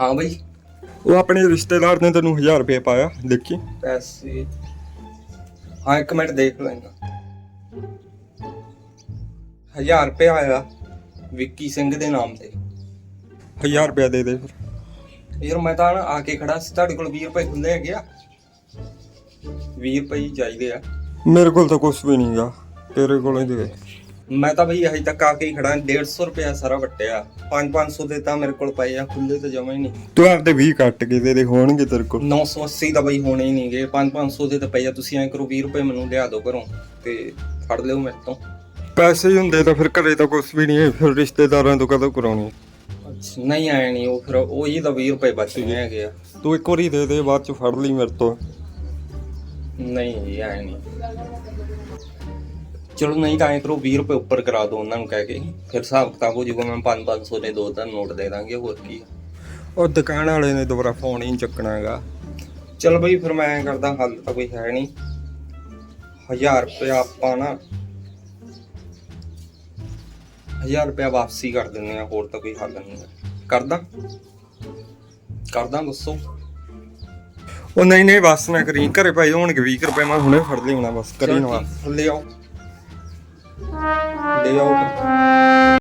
ਹਾਂ ਬਈ। ਉਹ ਆਪਣੇ ਰਿਸ਼ਤੇਦਾਰ ਨੇ ਤੈਨੂੰ 1000 ਰੁਪਏ ਪਾਇਆ ਦੇਖੀ? ਪੈਸੇ। ਹਾਂ ਇੱਕ ਮਿੰਟ ਦੇਖ ਲੈਣਾ 1000 ਰੁਪਏ ਆਇਆ ਵਿੱਕੀ ਸਿੰਘ ਦੇ ਨਾਮ ਤੇ। 1000 ਰੁਪਏ ਦੇ ਦੇ ਫਿਰ। ਯਾਰ ਮੈਂ ਤਾਂ ਨਾ ਆ ਕੇ ਖੜਾ ਸੀ ਤੁਹਾਡੇ ਕੋਲ 20 ਰੁਪਏ ਖੁੱਲੇ ਹੈਗੇ ਆ। 20 ਰੁਪਏ ਹੀ ਚਾਹੀਦੇ ਆ। ਮੇਰੇ ਕੋਲ ਤਾਂ ਕੁਝ ਵੀ ਨਹੀਂਗਾ ਤੇਰੇ ਕੋਲ ਹੀ ਦੇ। ਮੈਂ ਤਾਂ ਬਈ ਹਜੇ ਤੱਕ ਆ ਕੇ ਹੀ ਖੜਾ 150 ਰੁਪਏ ਸਾਰਾ ਵੱਟਿਆ। 5-500 ਦੇ ਤਾਂ ਮੇਰੇ ਕੋਲ ਪਏ ਆ ਖੁੱਲੇ ਤਾਂ ਜਮਾ ਹੀ ਨਹੀਂ। ਤੂੰ ਆਪਦੇ 20 ਕੱਟ ਕੇ ਦੇ ਹੋਣਗੇ ਤੇਰੇ ਕੋਲ। 980 ਦਾ ਬਈ ਹੋਣੇ ਹੀ ਨਹੀਂਗੇ 5-500 ਦੇ ਤਾਂ ਪਏ ਆ ਤੁਸੀਂ ਐਂ ਕਰੋ 20 ਰੁਪਏ ਮੈਨੂੰ ਲਿਆ ਦਿਓ ਘਰੋਂ ਤੇ ਫੜ ਲਿਓ ਮੇਰੇ ਤੋਂ। ਪੈਸੇ ਹੀ ਹੁੰਦੇ ਤਾਂ ਫਿਰ ਘਰੇ ਤਾਂ ਕੁਝ ਵੀ ਨਹੀਂ ਫਿਰ ਰਿਸ਼ਤੇਦਾਰਾਂ ਤੋਂ ਕਦੋਂ ਕਰਾਉਣੀ ਨਹੀਂ ਆਏ ਨਹੀਂ ਉਹ ਫਿਰ ਉਹ ਹੀ ਤਾਂ 20 ਰੁਪਏ ਬਚ ਗਏ ਹੈਗੇ ਆ। ਤੂੰ ਇੱਕ ਵਾਰੀ ਦੇ ਦੇ ਬਾਅਦ ਚ ਫੜ ਲਈ ਮੇਰੇ ਤੋਂ। ਨਹੀਂ ਜੀ ਆਏ ਨਹੀਂ। ਚਲੋ ਨਹੀਂ ਤਾਂ ਐਂ ਕਰੋ 20 ਰੁਪਏ ਉੱਪਰ ਕਰਾ ਦਿਓ ਉਹਨਾਂ ਨੂੰ ਕਹਿ ਕੇ। ਫਿਰ ਹਿਸਾਬ ਕਿਤਾਬ ਹੋ ਜਾਊਗਾ ਮੈਂ 5-500 ਦੇ ਦੋ ਤਾਂ ਨੋਟ ਦੇ ਦਾਂਗੇ ਹੋਰ ਕੀ। ਆ। ਉਹ ਦੁਕਾਨ ਵਾਲੇ ਨੇ ਦੁਬਾਰਾ ਫੋਨ ਹੀ ਨੀ ਚੱਕਣਾ ਹੈਗਾ। ਚਲ ਬਈ ਫਿਰ ਮੈਂ ਐਂ ਕਰਦਾ ਹੱਲ ਤਾਂ ਕੋਈ ਹੈ ਨਹੀਂ। 1000 ਰੁਪਏ ਆਪਾਂ ਨਾ 1000 ਰੁਪਏ ਵਾਪਸੀ ਕਰ ਦਿੰਦੇ ਆ ਹੋਰ ਤਾਂ ਕੋਈ ਹੱਲ ਨਹੀਂ ਹੈ। ਕਰਦਾ? ਕਰਦਾ ਦੱਸੋ। ਉਹ ਨਹੀਂ ਨਹੀਂ ਬਸ ਨਾ ਕਰੀ। ਘਰੇ ਭਾਈ ਹੋਣਗੇ 20 ਰੁਪਏ ਮੈਂ ਹੁਣੇ ਫੜ ਲਿਆਉਣਾ ਬਸ ਕਰੀ ਨਾ ਲੈ ਆਓ ਲੈ ਆਓ ਫਿਰ।